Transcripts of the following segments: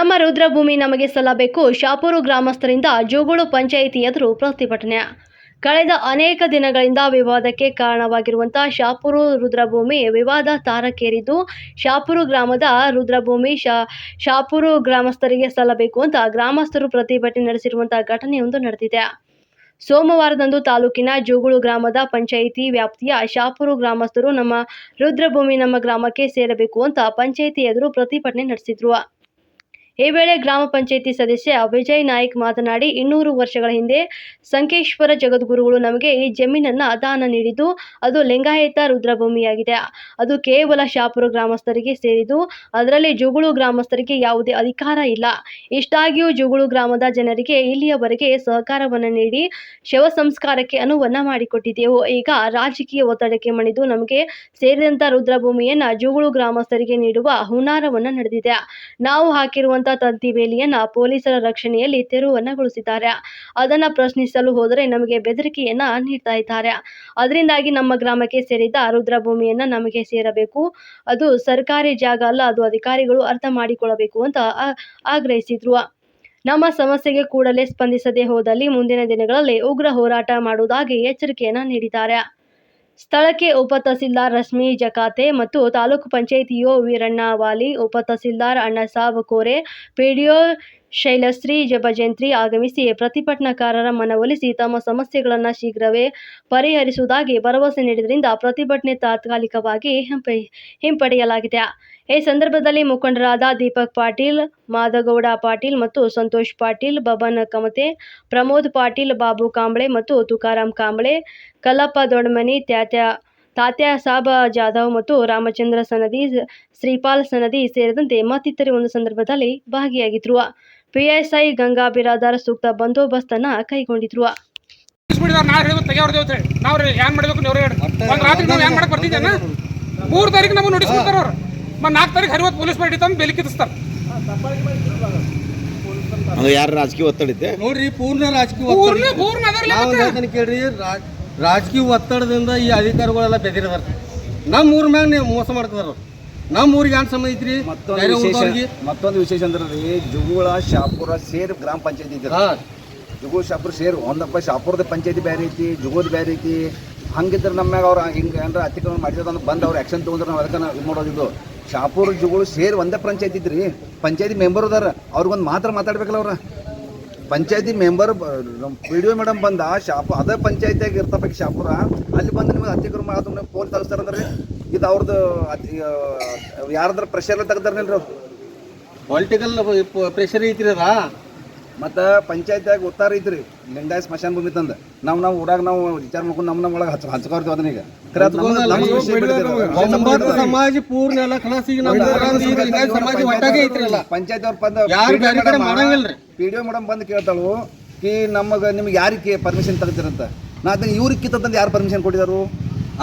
ನಮ್ಮ ರುದ್ರಭೂಮಿ ನಮಗೆ ಸಲ್ಲಬೇಕು. ಶಾಪೂರು ಗ್ರಾಮಸ್ಥರಿಂದ ಜೋಗುಳು ಪಂಚಾಯಿತಿ ಎದುರು ಪ್ರತಿಭಟನೆ. ಕಳೆದ ಅನೇಕ ದಿನಗಳಿಂದ ವಿವಾದಕ್ಕೆ ಕಾರಣವಾಗಿರುವಂತಹ ಶಾಪೂರು ರುದ್ರಭೂಮಿ ವಿವಾದ ತಾರಕೇರಿದ್ದು, ಶಾಪೂರು ಗ್ರಾಮದ ರುದ್ರಭೂಮಿ ಶಾ, ಶಾಪೂರು ಗ್ರಾಮಸ್ಥರಿಗೆ ಸಲ್ಲಬೇಕು ಅಂತ ಗ್ರಾಮಸ್ಥರು ಪ್ರತಿಭಟನೆ ನಡೆಸಿರುವಂತಹ ಘಟನೆಯೊಂದು ನಡೆದಿದೆ. ಸೋಮವಾರದಂದು ತಾಲೂಕಿನ ಜೋಗುಳು ಗ್ರಾಮದ ಪಂಚಾಯಿತಿ ವ್ಯಾಪ್ತಿಯ ಶಾಪೂರು ಗ್ರಾಮಸ್ಥರು ನಮ್ಮ ರುದ್ರಭೂಮಿ ನಮ್ಮ ಗ್ರಾಮಕ್ಕೆ ಸೇರಬೇಕು ಅಂತ ಪಂಚಾಯಿತಿ ಎದುರು ಪ್ರತಿಭಟನೆ ನಡೆಸಿದ್ರು. ಈ ವೇಳೆ ಗ್ರಾಮ ಪಂಚಾಯಿತಿ ಸದಸ್ಯ ವಿಜಯ್ ನಾಯ್ಕ್ ಮಾತನಾಡಿ, ಇನ್ನೂರು ವರ್ಷಗಳ ಹಿಂದೆ ಸಂಕೇಶ್ವರ ಜಗದ್ಗುರುಗಳು ನಮಗೆ ಈ ಜಮೀನನ್ನ ಅದಾನ ನೀಡಿದ್ದು, ಅದು ಲಿಂಗಾಯತ ರುದ್ರಭೂಮಿಯಾಗಿದೆ. ಅದು ಕೇವಲ ಶಾಪುರ ಗ್ರಾಮಸ್ಥರಿಗೆ ಸೇರಿದ್ದು, ಅದರಲ್ಲಿ ಜುಗುಳು ಗ್ರಾಮಸ್ಥರಿಗೆ ಯಾವುದೇ ಅಧಿಕಾರ ಇಲ್ಲ. ಇಷ್ಟಾಗಿಯೂ ಜುಗುಳು ಗ್ರಾಮದ ಜನರಿಗೆ ಇಲ್ಲಿಯವರೆಗೆ ಸಹಕಾರವನ್ನು ನೀಡಿ, ಶವ ಸಂಸ್ಕಾರಕ್ಕೆ ಅನುವನ್ನ ಮಾಡಿಕೊಟ್ಟಿದ್ದೆವು. ಈಗ ರಾಜಕೀಯ ಒತ್ತಡಕ್ಕೆ ಮಣಿದು ನಮಗೆ ಸೇರಿದಂತ ರುದ್ರಭೂಮಿಯನ್ನ ಜುಗುಳು ಗ್ರಾಮಸ್ಥರಿಗೆ ನೀಡುವ ಹುನಾರವನ್ನು ನಡೆದಿದೆ. ನಾವು ಹಾಕಿರುವಂತ ತಂತಿ ಬೇಲಿಯನ್ನ ಪೊಲೀಸರ ರಕ್ಷಣೆಯಲ್ಲಿ ತೆರವನ್ನಗೊಳಿಸಿದ್ದಾರೆ ಅದನ್ನ ಪ್ರಶ್ನಿಸಲು ಹೋದರೆ ನಮಗೆ ಬೆದರಿಕೆಯನ್ನ ನೀಡ್ತಾ ಇದ್ದಾರೆ. ಅದರಿಂದಾಗಿ ನಮ್ಮ ಗ್ರಾಮಕ್ಕೆ ಸೇರಿದ ರುದ್ರಭೂಮಿಯನ್ನ ನಮಗೆ ಸೇರಬೇಕು. ಅದು ಸರ್ಕಾರಿ ಜಾಗ ಅಲ್ಲ, ಅದು ಅಧಿಕಾರಿಗಳು ಅರ್ಥ ಮಾಡಿಕೊಳ್ಳಬೇಕು ಅಂತ ಆಗ್ರಹಿಸಿದ್ರು. ನಮ್ಮ ಸಮಸ್ಯೆಗೆ ಕೂಡಲೇ ಸ್ಪಂದಿಸದೆ ಹೋದಲ್ಲಿ ಮುಂದಿನ ದಿನಗಳಲ್ಲಿ ಉಗ್ರ ಹೋರಾಟ ಮಾಡುವುದಾಗಿ ಎಚ್ಚರಿಕೆಯನ್ನ ನೀಡಿದ್ದಾರೆ. ಸ್ಥಳಕ್ಕೆ ಉಪ ತಹಸೀಲ್ದಾರ್ ರಶ್ಮಿ ಜಕಾತೆ ಮತ್ತು ತಾಲೂಕು ಪಂಚಾಯಿತಿಯು ವೀರಣ್ಣ ವಾಲಿ ಉಪ ತಹಸೀಲ್ದಾರ್ ಅಣ್ಣಸಾಬ್ ಕೋರೆ ಪಿಡಿಒ ಶೈಲಶ್ರೀ ಜಬಜಂತ್ರಿ ಆಗಮಿಸಿ ಪ್ರತಿಭಟನಾಕಾರರ ಮನವೊಲಿಸಿ ತಮ್ಮ ಸಮಸ್ಯೆಗಳನ್ನು ಶೀಘ್ರವೇ ಪರಿಹರಿಸುವುದಾಗಿ ಭರವಸೆ ನೀಡಿದ್ದರಿಂದ ಪ್ರತಿಭಟನೆ ತಾತ್ಕಾಲಿಕವಾಗಿ ಹಿಂಪೆ, ಹಿಂಪಡೆಯಲಾಗಿದೆ. ಈ ಸಂದರ್ಭದಲ್ಲಿ ಮುಖಂಡರಾದ ದೀಪಕ್ ಪಾಟೀಲ್, ಮಾದಗೌಡ ಪಾಟೀಲ್ ಮತ್ತು ಸಂತೋಷ್ ಪಾಟೀಲ್, ಬಬನ್ ಕಮತೆ, ಪ್ರಮೋದ್ ಪಾಟೀಲ್, ಬಾಬು ಕಾಂಬಳೆ ಮತ್ತು ತುಕಾರಾಮ್ ಕಾಂಬಳೆ, ಕಲ್ಲಪ್ಪ ದೊಡ್ಮನಿ, ತ್ಯಾತ್ಯ ತಾತ್ಯ ಸಾಬ ಜಾಧವ್ ಮತ್ತು ರಾಮಚಂದ್ರ ಸನದಿ ಶ್ರೀಪಾಲ್ ಸನದಿ ಸೇರಿದಂತೆ ಮತ್ತಿತರೆ ಒಂದು ಸಂದರ್ಭದಲ್ಲಿ ಭಾಗಿಯಾಗಿದ್ರು. ಪಿಎಸ್ಐ ಗಂಗಾ ಬಿರಾದಾರ ಸೂಕ್ತ ಬಂದೋಬಸ್ತನ್ನ ಕೈಗೊಂಡಿದ್ರು. ಮೂರು ತಾರೀಕು ನಮಗೆ ನೋಟಿಸ್ ಕೊಡ್ತಾರ ಅವ್ರು. ಮತ್ತೆ ನಾಲ್ಕು ತಾರೀಕು ಹರಿವತ್ತು ಪೊಲೀಸ್ ಮಾಡಿ ತಂದು ಬೆಲೆ ಕಿತ್ತಿಸ್ತಾರೆ. ಅದು ಯಾರು ರಾಜಕೀಯ ಒತ್ತಡ ಇದೆ ನೋಡ್ರಿ ಪೂರ್ಣ ರಾಜಕೀಯ ಒತ್ತಡ ಪೂರ್ಣ ಅದರ್ಲೆ ನಾವು ಮತ್ತೆ. ಹೇಳ್ತೀನಿ ಕೇಳ್ರಿ ರಾಜ್- ರಾಜಕೀಯ ಒತ್ತಡದಿಂದ ಈ ಅಧಿಕಾರಿಗಳೆಲ್ಲ ಬೆದಿರಿದಾರ. ನಮ್ಮ ಊರ ಮ್ಯಾಗ ನೀವು ಮೋಸ ಮಾಡ್ತಿದಾರ ನಮ್ಮ ಊರಿಗೆ ಏನು ಸಂಬಂಧ ಐತ್ರಿ? ಮತ್ತೊಂದು ವಿಶೇಷ ಮತ್ತೊಂದು ವಿಶೇಷ ಅಂದ್ರೆ ರೀ ಜುಗುಳ ಶಾಪುರ ಸೇರಿ ಗ್ರಾಮ ಪಂಚಾಯತಿ ಇದೆ ಹಾ. ಜುಗುಳ ಶಾಪುರ ಸೇರ್ ಒಂದಪ್ಪ ಶಾಪುರದ ಪಂಚಾಯತಿ ಬೇರೆ ಐತಿ ಜುಗೋದ್ ಬೇರೆ ಐತಿ. ಹಂಗಿದ್ರೆ ನಮ್ಮ ಮ್ಯಾಗ ಅವ್ರು ಹಿಂಗೆ ಏನಾರ ಅತಿಕ್ರಮಣ ಮಾಡಿದ್ರೆ ಬಂದು ಅವ್ರು ಆ್ಯಕ್ಷನ್ ತೊಗೊಂಡ್ರೆ ನಾವು ಅದಕ್ಕೆ ಇದು ಮಾಡೋದಿದ್ದು ಶಾಪುರ ಜುಗುಳು ಸೇರಿ ಒಂದೇ ಪಂಚಾಯತಿ ಇದ್ರಿ ಪಂಚಾಯತಿ ಮೆಂಬರ್ ಅದಾರ. ಅವ್ರಿಗೊಂದು ಮಾತ್ರ ಮಾತಾಡ್ಬೇಕಲ್ಲ ಅವ್ರ. ಪಂಚಾಯತಿ member P D O madam ಬಂದ, ಶಾಪ ಅದೇ ಪಂಚಾಯತಿಯಾಗ ಇರ್ತಪ್ಪ ಶಾಪುರ. ಅಲ್ಲಿ ಬಂದು ನಿಮಗೆ ಅತಿಕ್ರಮ ಆದ ಫೋನ್ ತರಿಸ್ತಾರಂದ್ರೆ ಇದು ಅವ್ರದ್ದು ಯಾರದ್ರ ಪ್ರೆಷರ್ ತೆಗ್ದಾರನಿಲ್ರಿ ಅವ್ರು. ಪೊಲಿಟಿಕಲ್ ಪ್ರೆಷರ್ ಐತ್ರಿ ಮತ್ತು ಪಂಚಾಯತ್ಯಾಗ ಉತ್ತಾರ ಐತ್ರಿ ಲಿಂಗಾಯ ಸ್ಮಶಾನ ಭೂಮಿ ತಂದ. ನಾವು ನಾವು ಊರಾಗ ನಾವು ವಿಚಾರ ಮಾಡ್ಕೊಂಡು ನಮ್ಮ ನಮ್ಮ ಒಳಗೆ ಹಚ್ಚ ಹಚ್ಕೊಳ್ತೀವಿ ಅದನ್ನ ಈಗ. ಸಮಾಜ ಪೂರ್ಣ ಎಲ್ಲ ಕ್ಲಾಸ್ ಸಮಾಜ ಒಟ್ಟಾಗೆ ಐತ್ರಿಲ್ಲ ಪಂಚಾಯತ್ ಅವ್ರು ಬಂದ. ಪಿ ಡಿ ಒ ಮೇಡಮ್ ಬಂದು ಕೇಳ್ತಾಳು ಕಿ ನಮಗೆ ನಿಮ್ಗೆ ಯಾರಿಗೆ ಪರ್ಮಿಷನ್ ತೆಗ್ದಿರಂತ ನಾ ಅದನ್ನ ಇವ್ರಿಗೆ ಕಿತ್ತಂದು ಯಾರು ಪರ್ಮಿಷನ್ ಕೊಟ್ಟಿದಾರು?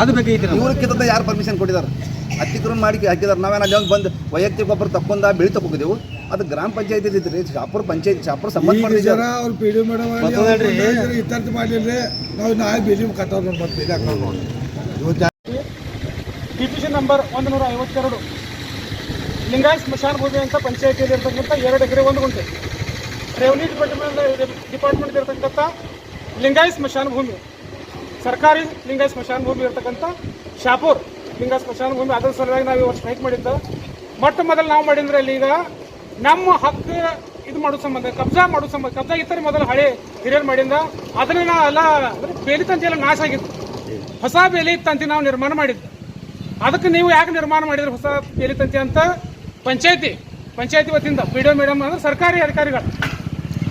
ಅದು. ಇವ್ರಿಗೆ ಕಿತ್ತಂದ ಯಾರು ಪರ್ಮಿಷನ್ ಕೊಟ್ಟಿದ್ದಾರೆ? ಅತಿಕ್ರಮಣ ಮಾಡಿ ಹಾಕಿದಾರೆ ನಾವೇನು ಅಲ್ಲಿ ಒಂದು ಬಂದು ವೈಯಕ್ತಿಕ ಒಬ್ಬರು ತಕ್ಕೊಂಡ ಬೆಳಿ ತಕ್ಕೊಂಡಿದ್ದೆವು ಅದು ಗ್ರಾಮ ಪಂಚಾಯತ್ ಇದ್ರಿ ಶಾಪುರ ಪಂಚಾಯತ್ ಶಾಪುರ ಸಂಬಂಧ ಮಾಡಿದ್ದಾರೆ ಜನ ಅವ್ರು ಪಿ ಡಿ ಮೇಡಮ್ ಮಾಡಲಿಲ್ಲ ನಾವು ನಾಳೆ ಕಟ್ಟೋರು ಹಾಕೋರು ನೋಡಿ ಇವತ್ತು ಡಿವಿಷನ್ ನಂಬರ್ ಒಂದು ನೂರ ಐವತ್ತೆರಡು. ಲಿಂಗಾಯತ್ ಸ್ಮಶಾನ ಭೂಮಿ ಅಂತ ಪಂಚಾಯತಿಯಲ್ಲಿ ಇರತಕ್ಕಂಥ ಎರಡು ಎಕರೆ ಒಂದು ಗುಂಟೆ. ರೆವೆನ್ಯೂ ಡಿಪಾರ್ಟ್ಮೆಂಟ್ ಡಿಪಾರ್ಟ್ಮೆಂಟ್ ಇರತಕ್ಕಂಥ ಲಿಂಗಾಯತ್ ಸ್ಮಶಾನ ಭೂಮಿ ಸರ್ಕಾರಿ ಲಿಂಗ ಸ್ಮಶಾನ ಭೂಮಿ ಇರ್ತಕ್ಕಂಥ ಶಾಪೂರ್ ಲಿಂಗ ಸ್ಮಶಾನ ಭೂಮಿ ಅದರ ಸಲುವಾಗಿ ನಾವು ಇವತ್ತು ಸ್ಟ್ರೈಕ್ ಮಾಡಿದ್ದು. ಮೊಟ್ಟ ಮೊದಲು ನಾವು ಮಾಡಿದ್ರೆ ಅಲ್ಲಿ ಈಗ ನಮ್ಮ ಹಕ್ಕು ಇದು ಮಾಡೋ ಸಂಬಂಧ, ಕಬ್ಜಾ ಮಾಡೋ ಸಂಬಂಧ, ಕಬ್ಜಾ ಇತ್ತರ ಮೊದಲು ಹಳೆ ಹಿರಿಯರು ಮಾಡಿಂದ ಅದನ್ನ ಎಲ್ಲ ಅಂದ್ರೆ ಬೇಲಿ ತಂತಿ ಎಲ್ಲ ನಾಶ ಆಗಿತ್ತು. ಹೊಸ ಬೇಲಿ ತಂತಿ ನಾವು ನಿರ್ಮಾಣ ಮಾಡಿದ್ದು. ಅದಕ್ಕೆ ನೀವು ಯಾಕೆ ನಿರ್ಮಾಣ ಮಾಡಿದ್ರೆ ಹೊಸ ಬೇಲಿ ತಂತಿ ಅಂತ? ಪಂಚಾಯತಿ ಪಂಚಾಯತಿ ವತಿಯಿಂದ, ಪಿ ಡಿ ಮೇಡಮ್ ಅಂದ್ರೆ ಸರ್ಕಾರಿ ಅಧಿಕಾರಿಗಳು.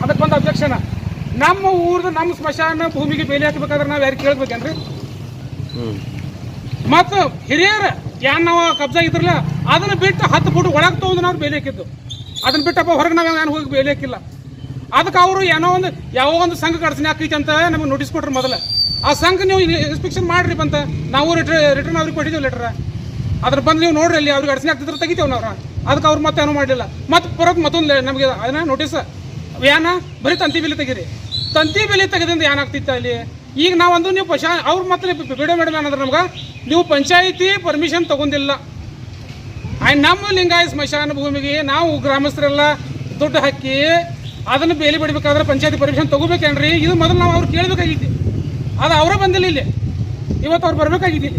ಅದಕ್ಕೆ ಒಂದು ಅಬ್ಜೆಕ್ಷನ್ ನಮ್ಮ ಊರ್ದು ನಮ್ಮ ಸ್ಮಶಾನ ಭೂಮಿಗೆ ಬೇಲಿ ಹಾಕಬೇಕಾದ್ರೆ ನಾವು ಯಾರು ಕೇಳ್ಬೇಕೇನ್ರಿ? ಮತ್ತು ಹಿರಿಯರ ಯಾನ್ ನಾವು ಕಬ್ಜಾ ಇದ್ರಲ್ಲ ಅದನ್ನ ಬಿಟ್ಟು ಹತ್ತು ಫುಟ್ ಒಳಗೆ ತಗೊಂಡು ನಾವು ಬೇಲಿ ಹಾಕಿದ್ದು. ಅದನ್ನ ಬಿಟ್ಟಪ್ಪ ಹೊರಗೆ ನಾವು ಏನು ಹೋಗಿ ಬೇಲಿ ಹಾಕಿಲ್ಲ. ಅದಕ್ಕೆ ಅವರು ಏನೋ ಒಂದು ಯಾವ ಒಂದು ಸಂಘ ಕಡ್ಸನೆ ಹಾಕೈತಿ ಅಂತ ನಮಗೆ ನೋಟಿಸ್ ಕೊಟ್ರು ಮೊದಲ. ಆ ಸಂಘ ನೀವು ಇನ್ಸ್ಪೆಕ್ಷನ್ ಮಾಡ್ರಿ ಬಂತ. ನಾವು ರಿಟರ್ ರಿಟರ್ನ್ ಅವ್ರಿಗೆ ಕೊಟ್ಟಿದ್ದೀವಿ ಲೆಟರ್ ಅದ್ರ ಬಂದು ನೀವು ನೋಡ್ರಿ ಅಲ್ಲಿ ಅವ್ರಿಗೆ ಅಡ್ಸನೆ ಆಗ್ತಿದ್ರೆ ತೆಗಿತೇವೆ ನಾವು ಅದಕ್ಕೆ ಅವ್ರು ಮತ್ತೆ ಏನೂ ಮಾಡಲಿಲ್ಲ. ಮತ್ತೆ ಬರೋದು ಮತ್ತೊಂದು ನಮಗೆ ಅದನ್ನ ನೋಟಿಸ್ ಏನ ಬರೀ ತಂತಿ ಬಿಲ್ ತೆಗೀರಿ. ತಂತಿ ಬೆಲೆ ತೆಗೆದಿಂದ ಏನಾಗ್ತಿತ್ತು ಅಲ್ಲಿ? ಈಗ ನಾವೊಂದು ನೀವು ಪಶಾ ಅವ್ರು ಮತ್ತೆ ಬಿಡೋ ಮಾಡಿಲ್ಲ ಅನ್ನೋದ್ರ ನಮ್ಗೆ ನೀವು ಪಂಚಾಯಿತಿ ಪರ್ಮಿಷನ್ ತಗೊಂಡಿಲ್ಲ. ಆ್ಯಂಡ್ ನಮ್ಮ ಲಿಂಗಾಯತ್ ಸ್ಮಶಾನ ಭೂಮಿಗೆ ನಾವು ಗ್ರಾಮಸ್ಥರೆಲ್ಲ ದುಡ್ಡು ಹಾಕಿ ಅದನ್ನು ಬೇಲಿ ಬಿಡಬೇಕಾದ್ರೆ ಪಂಚಾಯತಿ ಪರ್ಮಿಷನ್ ತಗೋಬೇಕೇನ್ರಿ? ಇದು ಮೊದಲು ನಾವು ಅವ್ರು ಕೇಳಬೇಕಾಗಿತ್ತು. ಅದು ಅವರೇ ಬಂದಿಲ್ಲ ಇಲ್ಲಿ. ಇವತ್ತು ಅವ್ರು ಬರಬೇಕಾಗಿದ್ದೆ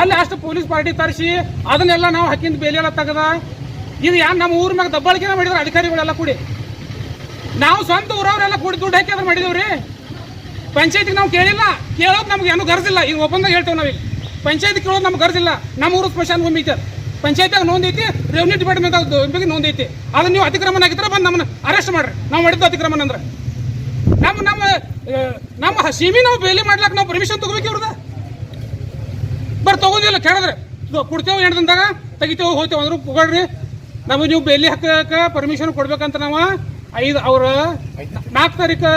ಅಲ್ಲಿ ಅಷ್ಟು ಪೊಲೀಸ್ ಪಾರ್ಟಿ ತರಿಸಿ ಅದನ್ನೆಲ್ಲ ನಾವು ಹಾಕಿಂದ ಬೇಲಿ ಎಲ್ಲ ತೆಗದ, ಇದು ಯಾರು ನಮ್ಮ ಊರ ಮ್ಯಾಗ ದಬ್ಬಾಳಿಕೆನ ಮಾಡಿದ್ರೆ ಅಧಿಕಾರಿಗಳೆಲ್ಲ ಕೂಡಿ. ನಾವು ಸ್ವಂತ ಊರವರೆಲ್ಲ ಕೂಡಿ ದುಡ್ಡು ಹಾಕಿ ಅದ್ರ ಮಾಡಿದೇವ್ರಿ. ಪಂಚಾಯತಿಗೆ ನಾವು ಕೇಳಿಲ್ಲ. ಕೇಳೋದು ನಮ್ಗೆ ಏನೂ ಗರ್ಜಿಲ್ಲ. ಈಗ ಒಪ್ಪಂದಾಗ ಹೇಳ್ತೇವೆ ನಾವಿಲ್ಲಿ ಪಂಚಾಯತಿ ಕೇಳೋದು ನಮ್ಗೆ ಗರ್ಜಿಲ್ಲ. ನಮ್ಮ ಊರು ಸ್ಮಶಾನ ಭೂಮಿ ಐತೆ. ಪಂಚಾಯತಿಯಾಗ ನೋಂದೈತಿ ರೆವಿನ್ಯೂ ಡಿಪಾರ್ಟ್ಮೆಂಟ್ ಬಗ್ಗೆ ನೋಂದೈತಿ ಅದನ್ನ ನೀವು ಅತಿಕ್ರಮಣ ಆಗಿದ್ರೆ ಬಂದು ನಮ್ಮನ್ನ ಅರೆಸ್ಟ್ ಮಾಡ್ರಿ. ನಾವು ಮಾಡಿದ್ದು ಅತಿಕ್ರಮಣ ಅಂದ್ರೆ. ನಮ್ಮ ನಮ್ಮ ನಮ್ಮ ಸೀಮಿ ನಾವು ಬೇಲಿ ಮಾಡ್ಲಾಕ ನಾವು ಪರ್ಮಿಷನ್ ತಗೋಬೇಕು ಇವ್ರದ. ಬರ್ ತಗೋದಿಲ್ಲ, ಕೇಳಿದ್ರೆ. ಕೊಡ್ತೇವೆ ಎಂಟು ದಿನದಾಗ, ತೆಗಿತೇವೆ, ಹೋಗ್ತೇವೆ. ಅಂದ್ರೆ ಕೊಡ್ರಿ ನಮಗೆ ನೀವು ಬೇಲಿ ಹಾಕಕ್ಕೆ ಪರ್ಮಿಷನ್ ಕೊಡ್ಬೇಕಂತ ನಾವು. ಐದು ಅವ್ರ ನಾಲ್ಕು ತಾರೀಕು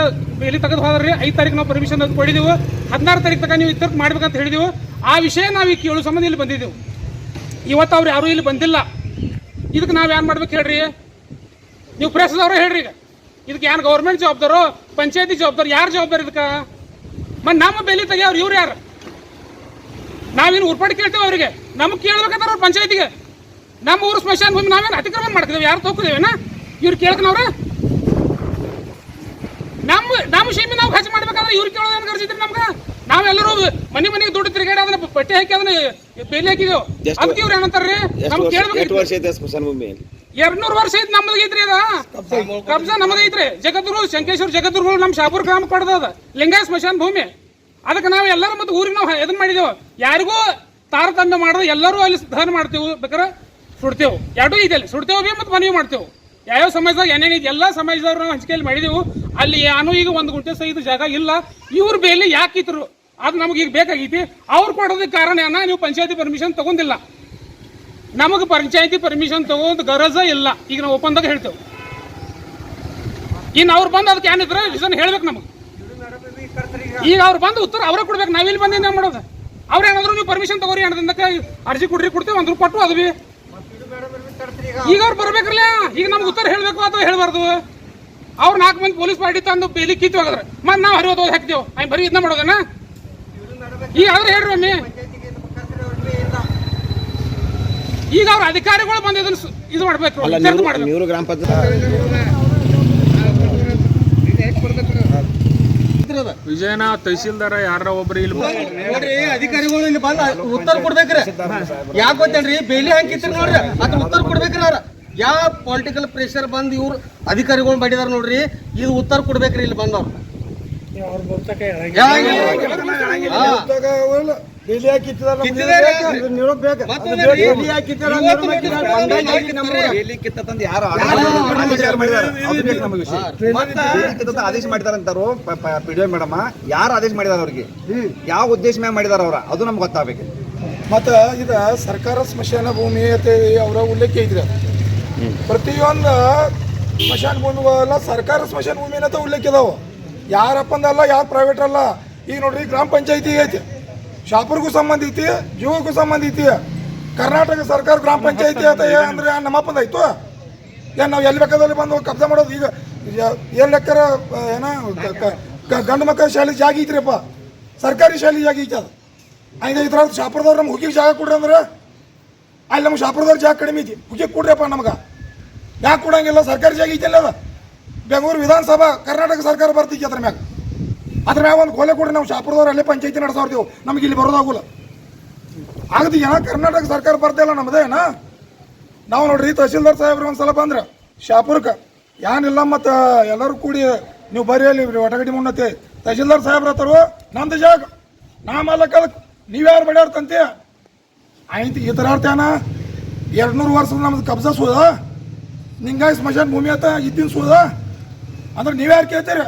ಇಲ್ಲಿ ತೆಗೆದು ಹೋದ್ರಿ? ಐದು ತಾರೀಕು ನಾವು ಪರ್ಮಿಷನ್ ಅದು ಕೊಡಿದೆವು. ಹದಿನಾರು ತಾರೀಕು ತನಕ ನೀವು ಇತ್ತರ್ಕ್ ಮಾಡ್ಬೇಕಂತ ಹೇಳಿದೆವು. ಆ ವಿಷಯ ನಾವು ಈ ಕೇಳೋ ಸಂಬಂಧ ಇಲ್ಲಿ ಬಂದಿದ್ದೆವು. ಇವತ್ತು ಅವ್ರು ಯಾರೂ ಇಲ್ಲಿ ಬಂದಿಲ್ಲ. ಇದಕ್ಕೆ ನಾವು ಏನು ಮಾಡ್ಬೇಕು ಹೇಳ್ರಿ? ನೀವು ಪ್ರೆಸ್ದವ್ರು ಹೇಳ್ರಿ ಈಗ. ಇದಕ್ಕೆ ಏನು ಗೌರ್ಮೆಂಟ್ ಜವಾಬ್ದಾರು ಪಂಚಾಯತಿ ಜವಾಬ್ದಾರು ಯಾರು ಜವಾಬ್ದಾರಿ ಇದಕ್ಕೆ? ಮತ್ತು ನಮ್ಮ ಬೆಲೆ ತೆಗಿಯವ್ರು ಇವ್ರು ಯಾರು? ನಾವೇನು ಉರ್ಪಾಡಿ ಕೇಳ್ತೇವೆ ಅವರಿಗೆ? ನಮ್ಗೆ ಕೇಳ್ಬೇಕಂದ್ರೆ ಅವ್ರು ಪಂಚಾಯತಿಗೆ. ನಮ್ಮ ಊರು ಸ್ಮಶಾನ ಭೂಮಿ ನಾವೇನು ಅತಿಕ್ರಮಣ ಮಾಡ್ತಿದ್ದೇವೆ? ಯಾರು ತಗೋದೇವೇನ ಇವ್ರು ಕೇಳ್ಕನವ್ರ? ನಮ್ಮ ನಮ್ಮ ಸೀಮೆ ನಾವು ಖರ್ಚು ಮಾಡ್ಬೇಕಾದ್ರೆ ಇವ್ರು ಕೇಳೋದೇನು ಕರ್ಸಿದ್ರು ನಮ್ಗೆ? ನಾವೆಲ್ಲರೂ ಮನೆ ಮನೆಗೆ ದುಡ್ಡು ತಿರುಗಾಡಿ ಅದನ್ನ ಪಟ್ಟಿ ಹಾಕಿ ಅದನ್ನ ಬೇಲಿ ಹಾಕಿದೆವು. ಅದಕ್ಕೆ ಇವ್ರು ಏನಂತಾರ್ರಿ ನಮ್ಗೆ ಕೇಳ್ಬೇಕು ವರ್ಷ ಐತೆ ಸ್ಮಶಾನ ಭೂಮಿಯಲ್ಲಿ ಎರಡ್ನೂರು ವರ್ಷ ಐತಿ ನಮ್ಮದು ಐತ್ರಿ ಅದ. ಕಬ್ಜಾ ನಮ್ಮದು ಐತ್ರಿ. ಜಗದ್ಗುರು ಶಂಕೇಶ್ವರ ಜಗದ್ಗುರು ನಮ್ಮ ಶಾಪುರ್ ಗ್ರಾಮ ಕೊಡದ ಲಿಂಗ ಸ್ಮಶಾನ ಭೂಮಿ. ಅದಕ್ಕೆ ನಾವು ಎಲ್ಲರೂ ಮತ್ತೆ ಊರಿಗೆ ನಾವು ಇದನ್ನ ಮಾಡಿದೆವು. ಯಾರಿಗೂ ತಾರತಮ್ಯ ಮಾಡೋದು ಎಲ್ಲರೂ ಅಲ್ಲಿ ದಹನ ಮಾಡ್ತೇವೆ. ಬೇಕಾದ್ರೆ ಸುಡ್ತೇವೆ. ಎರಡೂ ಇದೆ ಅಲ್ಲಿ. ಸುಡ್ತೇವೆ ಬಿ ಮತ್ತು ಮನವಿ ಮಾಡ್ತೇವೆ. ಯಾವ್ಯಾವ ಸಮಾಜದಾಗ ಏನೇನಿದೆ ಎಲ್ಲ ಸಮಾಜದವ್ರು ನಾವು ಹಂಚಿಕೆಯಲ್ಲಿ ಮಾಡಿದೆವು. ಅಲ್ಲಿ ಏನು ಈಗ ಒಂದು ಗುಂಟೆ ಸಹಿತ ಜಾಗ ಇಲ್ಲ. ಇವ್ರ ಬೇಲಿ ಯಾಕಿದ್ರು? ಅದು ನಮಗೆ ಈಗ ಬೇಕಾಗೈತಿ. ಅವ್ರು ಕೊಡೋದಕ್ಕೆ ಕಾರಣ ಏನ? ನೀವು ಪಂಚಾಯತಿ ಪರ್ಮಿಷನ್ ತಗೊಂಡಿಲ್ಲ. ನಮಗೆ ಪಂಚಾಯತಿ ಪರ್ಮಿಷನ್ ತಗೊಂಡ್ ಗರಜ ಇಲ್ಲ. ಈಗ ನಾವು ಒಪ್ಪಂದಾಗ ಹೇಳ್ತೇವೆ. ಇನ್ನು ಅವ್ರು ಬಂದು ಅದಕ್ಕೆ ಏನಿದ್ರೆ ರೀಸನ್ ಹೇಳ್ಬೇಕು ನಮಗೆ. ಈಗ ಅವ್ರು ಬಂದು ಉತ್ತರ ಅವರೇ ಕೊಡ್ಬೇಕು. ನಾವಿಲ್ಲಿ ಬಂದಿಂದ ಮಾಡೋದು? ಅವ್ರು ಏನಾದ್ರು ನೀವು ಪರ್ಮಿಷನ್ ತಗೋರಿ ಅನ್ನೋದಕ್ಕೆ ಅರ್ಜಿ ಕೊಡ್ರಿ, ಕೊಡ್ತೇವೆ. ಅಂದ್ರು ಕೊಟ್ಟು ಅದು ಈಗ ಅವ್ರು ಬರ್ಬೇಕ್ರಲ್ಲ ಈಗ ನಮ್ಗೆ ಉತ್ತರ ಹೇಳ್ಬೇಕು ಅಥವಾ ಹೇಳ್ಬಾರ್ದು? ಅವ್ರು ನಾಲ್ಕು ಮಂದಿ ಪೊಲೀಸ್ ಪಾರ್ಟಿ ತಂದು ಬೇಲಿ ಕಿತ್ತು ಹೋಗದ್ರ ಮತ್ತೆ ನಾವು ಹರಿವ ಹೋಗಿ ಹಾಕ್ತೇವೆ? ಐ ಬರೀ ಇದನ್ನ ಮಾಡೋದನ್ನ? ಈಗ ಅವ್ರು ಹೇಳ್ರಿ ಒಮ್ಮೆ. ಈಗ ಅವ್ರ ಅಧಿಕಾರಿಗಳು ಬಂದು ಇದನ್ನ ಸು- ಇದು ಮಾಡ್ಬೇಕು ಗ್ರಾಮ ಪಂಚಾಯತ್ ವಿಜಯನ ತಹಸೀಲ್ದಾರ ಯಾರ ಒಬ್ರು ಇಲ್ಲಿ ನೋಡ್ರಿ ಅಧಿಕಾರಿಗಳು ಇಲ್ಲಿ ಬಂದ ಉತ್ತರ ಕೊಡ್ಬೇಕ್ರಿ. ಯಾಕೆ ಗೊತ್ತೇನ್ರಿ? ಬೇಲಿ ಹಾಕಿತ್ರಿ ನೋಡ್ರಿ. ಅದ್ರ ಉತ್ತರ ಕೊಡ್ಬೇಕ್ರಿ ಅವ್ರ. ಯಾವ ಪೊಲಿಟಿಕಲ್ ಪ್ರೆಷರ್ ಬಂದು ಇವ್ರು ಅಧಿಕಾರಿಗಳು ಬಡಿದಾರ ನೋಡ್ರಿ? ಇದು ಉತ್ತರ ಕೊಡ್ಬೇಕ್ರಿ ಇಲ್ಲಿ ಬಂದವ್ರು. ಆದೇಶ ಮಾಡಿದಾರಂತಾರು ಪಿ ಡಿ ಮೇಡಮ್. ಯಾರು ಆದೇಶ ಮಾಡಿದಾರ ಅವ್ರಿಗೆ? ಯಾವ ಉದ್ದೇಶ ಮ್ಯಾಗ ಮಾಡಿದಾರ ಅವ್ರ? ಅದು ನಮ್ಗೆ ಗೊತ್ತಾಗಬೇಕು. ಮತ್ತ ಇದು ಸರ್ಕಾರ ಸ್ಮಶಾನ ಭೂಮಿ ಅಂತ ಅವರ ಉಲ್ಲೇಖ ಐತ್ರಿ ಅದು. ಪ್ರತಿಯೊಂದು ಸ್ಮಶಾನ ಭೂಮಿಗಳೆಲ್ಲ ಸರ್ಕಾರ ಸ್ಮಶಾನ ಭೂಮಿ ಅಂತ ಉಲ್ಲೇಖ ಇದಾವೆ. ಯಾರಪ್ಪಂದಲ್ಲ ಯಾರು ಪ್ರೈವೇಟ್ ಅಲ್ಲ. ಈಗ ನೋಡ್ರಿ ಗ್ರಾಮ ಪಂಚಾಯತಿ ಐತಿ. ಶಾಪುರ್ಗೂ ಸಂಬಂಧ ಐತಿ ಜೀವಕ್ಕೂ ಸಂಬಂಧ ಐತಿ. ಕರ್ನಾಟಕ ಸರ್ಕಾರ ಗ್ರಾಮ ಪಂಚಾಯತಿ ಅಂತ ಅಂದ್ರೆ ನಮ್ಮಪ್ಪಂದ ಆಯ್ತು? ಏನು ನಾವು ಎಲ್ಲಿ ಬೇಕಾದಲ್ಲಿ ಬಂದು ಕಬ್ಜಾ ಮಾಡೋದು? ಈಗ ಏನ್ ಲೆಕ್ಕರ ಏನ ಗಂಡು ಮಕ್ಕಳ ಶಾಲೆ ಜಾಗ ಐತ್ರಿಪ್ಪ ಸರ್ಕಾರಿ ಶಾಲೆ ಜಾಗ ಐತಿ ಅದು. ಹಂಗೆ ಇದ್ರಾಗ ಶಾಪುರದವ್ರು ನಮ್ಗೆ ಹುಗಿಗೆ ಜಾಗ ಕೊಡ್ರಿ ಅಂದ್ರೆ, ಅಲ್ಲಿ ನಮ್ಗೆ ಶಾಪುರದವ್ರ ಜಾಗ ಕಡಿಮೆ ಐತಿ. ಹುಗಿಗೆ ಕೊಡ್ರಿಪ್ಪ ನಮ್ಗೆ. ಯಾಕೆ ಕೊಡಂಗಿಲ್ಲ? ಸರ್ಕಾರಿ ಜಾಗ ಐತಿಲ್ಲ ಅದ. ಬೆಂಗಳೂರು ವಿಧಾನಸಭಾ ಕರ್ನಾಟಕ ಸರ್ಕಾರ ಬರ್ತೈತಿ ಅದ್ರ ಮ್ಯಾಗ? ಅದ್ರ ಮ್ಯಾಗ ಒಂದು ಕೊಲೆ ಕೊಡ್ರಿ ನಾವು ಶಾಪುರದವ್ರು, ಅಲ್ಲೇ ಪಂಚಾಯತಿ ನಡೆಸೋರ್ತೀವಿ ನಮ್ಗೆ ಇಲ್ಲಿ ಬರೋದಾಗಲ್ಲ. ಆಗದು ಏನ ಕರ್ನಾಟಕ ಸರ್ಕಾರ ಬರ್ತಿಲ್ಲ ನಮ್ಮದೇನ ನಾವು ನೋಡ್ರಿ ತಹಸೀಲ್ದಾರ್ ಸಾಹೇಬ್ರು ಒಂದು ಸಲ ಬಂದ್ರೆ ಶಾಪುರಕ್ಕೆ ಏನಿಲ್ಲ ಮತ್ತು ಎಲ್ಲರೂ ಕೂಡಿ ನೀವು ಬರೀ ಅಲ್ಲಿ ಒಟಗಡಿ ಮುನ್ನತ್ತೆ. ತಹಸೀಲ್ದಾರ್ ಸಾಹೇಬ್ರ ಹತ್ತರು ನಮ್ದು ಜಾಗ. ನಾ ಮಾಲಕ್ ಅದಕ್ಕೆ ನೀವ್ಯಾರು ಬಡಿಯಾರ್ತಂತೆ ಆಯ್ತು ಈ ಥರ ಅರ್ಥೇನ ಎರಡು ನೂರು ವರ್ಷದ ನಮ್ದು ಕಬ್ಜಾ ಸೂದ. ನಿಂಗಾಗಿ ಸ್ಮಶಾನ ಭೂಮಿ ಅಂತ ಇದ್ದಿನ ಸೂದ ಅಂದ್ರೆ ನೀವ್ಯಾರು ಕೇಳ್ತೀರಿ?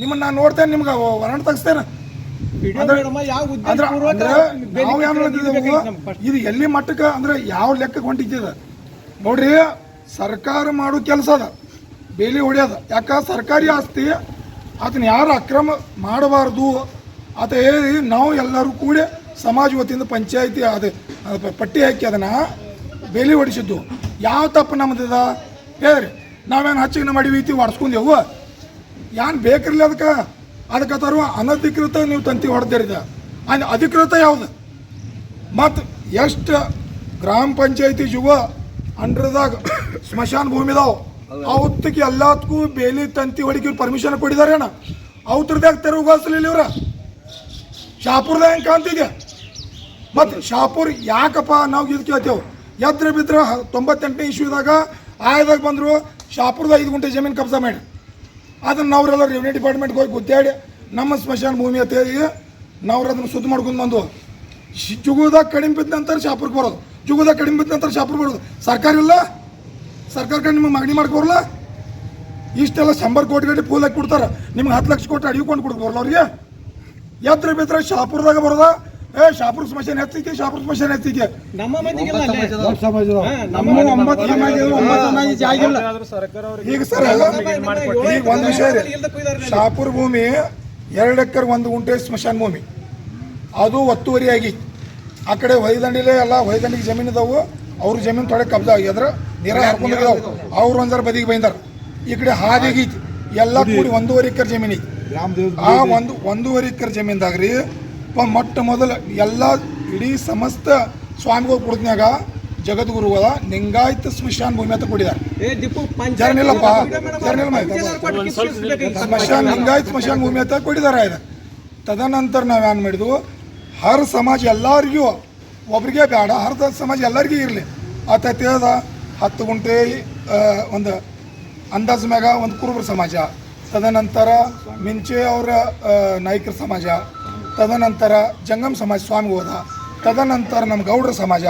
ನಿಮ್ಮನ್ನ ನಾನು ನೋಡ್ತೇನೆ ನಿಮ್ಗೆ ವರಣ ತೆಗಿಸ್ತೇನೆ. ನಾವು ಇದು ಎಲ್ಲಿ ಮಟ್ಟಕ್ಕೆ ಅಂದ್ರೆ ಯಾವ ಲೆಕ್ಕಕ್ಕೆ ಹೊಂಟಿದ್ದ ನೋಡ್ರಿ ಸರ್ಕಾರ ಮಾಡೋ ಕೆಲಸ ಅದ. ಬೇಲಿ ಹೊಡ್ಯೋದ. ಯಾಕ? ಸರ್ಕಾರಿ ಆಸ್ತಿ ಅದನ್ನ ಯಾರು ಅಕ್ರಮ ಮಾಡಬಾರ್ದು? ಆತ ಹೇಳಿ ನಾವು ಎಲ್ಲರೂ ಕೂಡಿ ಸಮಾಜ ವತಿಯಿಂದ ಪಂಚಾಯತಿ ಅದು ಅದು ಪಟ್ಟಿ ಹಾಕಿ ಅದನ್ನ ಬೇಲಿ ಹೊಡಿಸಿದ್ದು. ಯಾವ ತಪ್ಪು ನಮ್ದಿದ? ಹೇಳ್ರಿ, ನಾವೇನು ಹಚ್ಚಿಗೆ ಮಾಡಿ ಐತಿ ಒಡ್ಸ್ಕೊಂಡೆವು ಏನು ಬೇಕಿರ್ಲಿ ಅದಕ್ಕೆ? ಅದಕ್ಕೆ ತರುವ ಅನಧಿಕೃತ ನೀವು ತಂತಿ ಹೊಡೆದಿರಿದ. ಅನ್ ಅಧಿಕೃತ ಯಾವುದು? ಮತ್ತು ಎಷ್ಟು ಗ್ರಾಮ ಪಂಚಾಯತಿ ಜುವ ಅಂಡ್ರದಾಗ ಸ್ಮಶಾನ ಇದಾವೆ ಅವತ್ತಿಗೆ ಎಲ್ಲದಕ್ಕೂ ಬೇಲಿ ತಂತಿ ಹೊಡಿಕೆ ಪರ್ಮಿಷನ್ ಅಣ್ಣ. ಅವತ್ರದಾಗ ತೆರವುಗೊಳಿಸಲಿಲ್ಲ ಇವ್ರ. ಶಾಪುರ್ದಾಗ ಹೆಂಗೆ ಕಾಣ್ತಿದೆ ಮತ್ತು ಶಾಪುರ್ ಯಾಕಪ್ಪ ನಾವು ಇದು ಕೇಳ್ತೇವೆ? ಎದ್ರ ಬಿದ್ರೆ ತೊಂಬತ್ತೆಂಟನೇ ಇಶ್ಯೂದಾಗ ಆಯದಾಗ ಬಂದರು ಶಾಪುರದ ಐದು ಗುಂಟೆ ಜಮೀನು ಕಬ್ಜಾ ಮಾಡಿ. ಅದನ್ನು ನಾವ್ರೆಲ್ಲ ರೆವಿನ್ಯೂ ಡಿಪಾರ್ಟ್ಮೆಂಟ್ಗೆ ಹೋಗಿ ಗುದ್ದಾಡಿ, ನಮ್ಮ ಸ್ಮಶಾನ ಭೂಮಿ ಅಂತ ಹೇಳಿ ನಾವ್ರು ಅದನ್ನು ಶುದ್ಧ ಮಾಡ್ಕೊಂಡು ಬಂದು ಜುಗುದಾಗ ಕಡಿಮೆ ಬಿದ್ದ ನಂತರ ಶಾಪುರ್ಗೆ ಬರೋದು. ಜುಗುದಾಗ ಕಡಿಮೆ ಬಿದ್ದ ನಂತರ ಶಾಪುರ್ ಬರೋದು. ಸರ್ಕಾರ ಇಲ್ಲ? ಸರ್ಕಾರ ಕಡೆ ನಿಮಗೆ ಮಾಗಣಿ ಮಾಡ್ಕೋರಲ್ಲ? ಇಷ್ಟೆಲ್ಲ ಶಂಬರ್ ಕೋಟಿ ಗಟ್ಟಿ ಫೂಲ್ ಹಾಕಿ ಕೊಡ್ತಾರೆ. ನಿಮ್ಗೆ ಹತ್ತು ಲಕ್ಷ ಕೋಟಿ ಅಡಿಗೆ ಕೊಂಡು ಬರಲ್ಲ ಅವ್ರಿಗೆ? ಎದ್ರ ಬಿದ್ರೆ ಶಾಪುರದಾಗ ಬರೋದ? ಏ ಶಾಪುರ ಸ್ಮಶಾನ ಹೆಚ್ಚೈತಿ ಶಾಪುರ ಸ್ಮಶಾನ ಹೆಚ್ಚೈತಿ ನಮ್ಮ ಮಂದಿಗಿಲ್ಲ ಅಲ್ಲೇ. ನಮ್ಮ ಒಂಬತ್ತು ಸಮಾಜ ಇದೆ, ಒಂಬತ್ತು ಸಮಾಜ ಜಾಗ ಇಲ್ಲ. ಈಗ ಸರ್ ಈಗ ಒಂದು ವಿಷಯ ರೀ ಶಾಪುರ ಭೂಮಿ ಎರಡು ಎಕರೆ ಒಂದು ಗುಂಟೆ ಸ್ಮಶಾನ ಭೂಮಿ. ಅದು ಒತ್ತುವರಿ ಆಗಿ. ಆ ಕಡೆ ಹೊಯ್ದಂಡಿಲೆ ಎಲ್ಲ ಹೊಯ್ದಂಡಿಗೆ ಜಮೀನು ಇದಾವು. ಅವ್ರ ಜಮೀನು ತೊಡೆ ಕಬ್ಜಾ ಆಗ್ಯದ್ರ ನೀರ ಹರ್ಕೊಂಡಿದ್ದಾವೆ ಅವ್ರು ಒಂದರ ಬದಿಗೆ ಬೈದಾರ. ಈ ಕಡೆ ಹಾದಿ ಆಗೈತಿ ಎಲ್ಲ ಕೂಡಿ ಒಂದೂವರೆ ಎಕರೆ ಜಮೀನು ಐತಿ. ಆ ಒಂದು ಒಂದೂವರೆ ಎಕರೆ ಜಮೀನ್ದಾಗ ರೀ ಪ- ಮೊಟ್ಟ ಮೊದಲು ಎಲ್ಲ ಇಡೀ ಸಮಸ್ತ ಸ್ವಾಮಿಗಳು ಜಗದ್ಗುರು ಅದ ಲಿಂಗಾಯತ ಸ್ಮಶಾನ ಭೂಮಿ ಅಂತ ಕೊಟ್ಟಿದ್ದಾರೆ. ಏ ದಿಪ್ಪು ಪಂಚಾಯ್ತಿ ಜರ್ನಿಲ್ಲಪ್ಪ ಜರ್ನಿಲ್ಲ. ಸ್ಮಶಾನ ಲಿಂಗಾಯತ ಸ್ಮಶಾನ ಭೂಮಿ ಅಂತ ಕೊಟ್ಟಿದ್ದಾರೆ ಇದು. ತದನಂತರ ನಾವೇನು ಮಾಡಿದ್ವು? ಹರ ಸಮಾಜ ಎಲ್ಲರಿಗೂ ಒಬ್ರಿಗೆ ಬೇಡ ಹರ ಸಮಾಜ ಎಲ್ಲರಿಗೂ ಇರಲಿ. ಆತ ತಿಳಿದ ಹತ್ತು ಗುಂಟೆ ಒಂದು ಅಂದಾಜು ಮ್ಯಾಗ ಒಂದು ಕುರುಬರ ಸಮಾಜ. ತದನಂತರ ಮಿಂಚೆ ಅವರ ನಾಯಕರ ಸಮಾಜ. ತದನಂತರ ಜಂಗಮ್ ಸಮಾಜ ಸ್ವಾಮಿ ಹೋದ. ತದನಂತರ ನಮ್ಮ ಗೌಡ್ರ ಸಮಾಜ.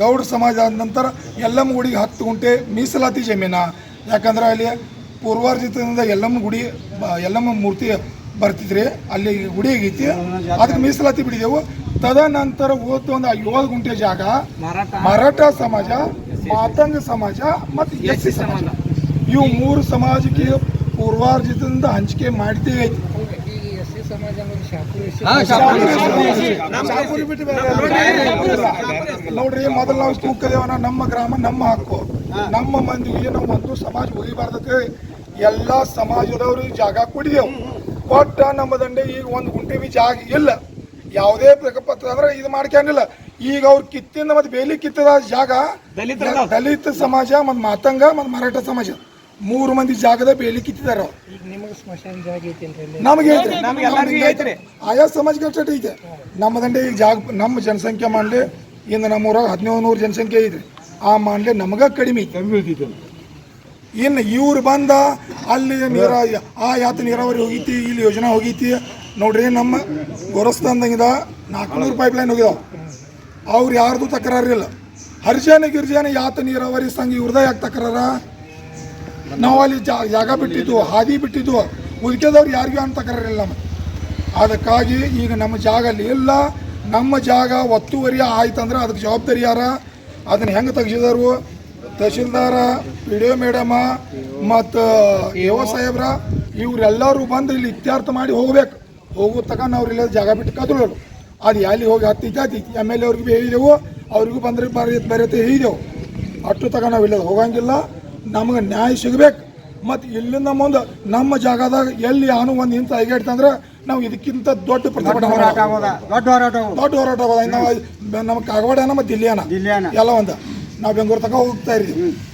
ಗೌಡ್ರ ಸಮಾಜ ಆದ ನಂತರ ಎಲ್ಲಮ್ಮ ಗುಡಿಗೆ ಹತ್ತು ಗುಂಟೆ ಮೀಸಲಾತಿ ಜಮೀನ. ಯಾಕಂದ್ರೆ ಅಲ್ಲಿ ಪೂರ್ವಾರ್ಜಿತದಿಂದ ಎಲ್ಲಮ್ಮ ಗುಡಿ ಎಲ್ಲಮ್ಮ ಮೂರ್ತಿ ಬರ್ತಿದ್ರಿ ಅಲ್ಲಿ ಗುಡಿ ಆಗೈತಿ. ಅದಕ್ಕೆ ಮೀಸಲಾತಿ ಬಿಡಿದೆವು. ತದನಂತರ ಹೋದ ಒಂದು ಏಳು ಗುಂಟೆ ಜಾಗ. ಮರಾಠ ಸಮಾಜ ಮಾತಂಗ ಸಮಾಜ ಮತ್ತು ಎಸ್ ಸಿ ಸಮಾಜ. ಇವು ಮೂರು ಸಮಾಜಕ್ಕೆ ಪೂರ್ವಾರ್ಜಿತದಿಂದ ಹಂಚಿಕೆ ಮಾಡಿದ್ದೇ ಐತಿ ಹಾ, ಶಾಪುರ್ ಶಾಪುರ್ ಬಿಟ್ಟು ಬೇರೆ ಯಾರು? ನೋಡ್ರಿ ಮೊದಲು ನಾವು ಕೂಕದೇವನ ನಮ್ಮ ಗ್ರಾಮ ನಮ್ಮ ಹಕ್ಕು. ನಮ್ಮ ಮಂದಿಗೆ ನಾವು ಒಂದು ಸಮಾಜ ಉಳಿಬಾರ್ದತೆ ಎಲ್ಲ ಸಮಾಜದವ್ರಿಗೆ ಜಾಗ ಕೊಡಿದೆವು ಕೊಟ್ಟ ನಮ್ಮ ದಂಡೆ ಈಗ ಒಂದು ಗುಂಟೆ ಬಿ ಜಾಗ ಇಲ್ಲ. ಯಾವುದೇ ಪ್ರಕಪತ್ರ ಅಂದ್ರೆ ಇದು ಮಾಡ್ಕೊಂಡಿಲ್ಲ ಈಗ ಅವ್ರು ಕಿತ್ತಿಂದ ಮತ್ತೆ ಬೇಲಿ ಕಿತ್ತದ ಜಾಗ ದಲಿತ ಸಮಾಜ ಮತ್ತು ಮಾತಂಗ ಮತ್ತು ಮರಾಠ ಸಮಾಜ. ಮೂರು ಮಂದಿ ಜಾಗದ ಬೇಲಿ ಕಿತ್ತಿದಾರ. ಅವ್ರು. ನಮಗೆ ಐತ್ರಿ. ನಮ್ಗೆ ಐತ್ರಿ. ಆಯಾ ಸಮಾಜಕ್ಕೆ ಅಷ್ಟೇ ಐತೆ. ನಮ್ಮ ದಂಡೆ ಈಗ ಜಾಗ ನಮ್ಮ ಜನಸಂಖ್ಯೆ ಮಾಡಲಿ ಇನ್ನು ನಮ್ಮ ಊರಾಗ ಹದಿನೇಳು ನೂರು ಜನಸಂಖ್ಯೆ ಐತ್ರಿ. ಆ ಮಾಡಲಿ ನಮಗ ಕಡಿಮೆ ಐತೆ. ಇನ್ನು ಇವ್ರು ಬಂದ ಅಲ್ಲಿ ನೀರ ಆ ಯಾತ ನೀರಾವರಿ ಹೋಗೈತಿ ಇಲ್ಲಿ ಯೋಜನೆ ಹೋಗೈತಿ. ನೋಡ್ರಿ ನಮ್ಮ ಗೊರಸ್ತಾನ್ದಾಗಿಂದ ನಾಲ್ಕುನೂರು ಪೈಪ್ ಲೈನ್ ಹೋಗಿದಾವ. ಅವ್ರು ಯಾರ್ದು ತಕರಾರಿಲ್ಲ. ಹರ್ಜಾನ ಗಿರ್ಜಾನ ಯಾತ ನೀರಾವರಿ ಸಂಘ ಇವ್ರದ ಯಾಕೆ ತಕರಾರ? ನಾವು ಅಲ್ಲಿ ಜಾಗ ಬಿಟ್ಟಿದ್ದು ಹಾದಿ ಬಿಟ್ಟಿದ್ದು ಉಳ್ಕೆದವ್ರು ಯಾರಿಗೂ ಅಂತ ಕರಲಿಲ್ಲ ನಮ್ಮ ಅದಕ್ಕಾಗಿ ಈಗ ನಮ್ಮ ಜಾಗ ಅಲ್ಲಿ ಇಲ್ಲ ನಮ್ಮ ಜಾಗ ಒತ್ತುವರಿ ಆಯ್ತಂದ್ರೆ ಅದಕ್ಕೆ ಜವಾಬ್ದಾರಿ ಯಾರ? ಅದನ್ನ ಹೆಂಗೆ ತೆಗ್ಸಿದಾರು ತಹಶೀಲ್ದಾರ, ಪಿ ಡಿ ಒ ಮೇಡಮ, ಮತ್ತು ಎ ಸಾಹೇಬ್ರ, ಇವರೆಲ್ಲರೂ ಬಂದು ಇಲ್ಲಿ ಇತ್ಯರ್ಥ ಮಾಡಿ ಹೋಗ್ಬೇಕು. ಹೋಗೋ ತಕ ನಾವು ಇಲ್ಲ ಜಾಗ ಬಿಟ್ಟು ಕದಳೋರು ಅದು ಎಲ್ಲಿ ಹೋಗಿ ಹತ್ತಿದ್ದೆ ಹತ್ತಿತ್ತು ಎಂ ಎಲ್ ಎ ಅವ್ರಿಗೆ ಹೇಳಿದೆವು. ಅವ್ರಿಗೂ ಬಂದ್ರೆ ಬರೀ ಬರೀತೆ ಹೇಳಿದೆವು. ಅಷ್ಟು ತಗ ನಾವು ಇಲ್ಲ ಹೋಗಂಗಿಲ್ಲ. ನಮಗೆ ನ್ಯಾಯ ಸಿಗಬೇಕು. ಮತ್ತು ಇಲ್ಲಿಂದ ಮುಂದೆ ನಮ್ಮ ಜಾಗದಾಗ ಎಲ್ಲಿ ಯಾನು ಒಂದು ಇಂಥ ಐಗೇಡ್ತಂದ್ರೆ ನಾವು ಇದಕ್ಕಿಂತ ದೊಡ್ಡ ಪ್ರತಿಭಟನೆ. ದೊಡ್ಡ ಹೋರಾಟ ದೊಡ್ಡ ಹೋರಾಟ. ನಾವು ನಮ್ಮ ಕಾಗವಾಡ ಮತ್ತು ದಿಲ್ಲಿಯಾನ? ಎಲ್ಲ ಒಂದು. ನಾವು ಬೆಂಗಳೂರು ತನಕ ಹೋಗ್ತಾ ಇದ್ದೀವಿ.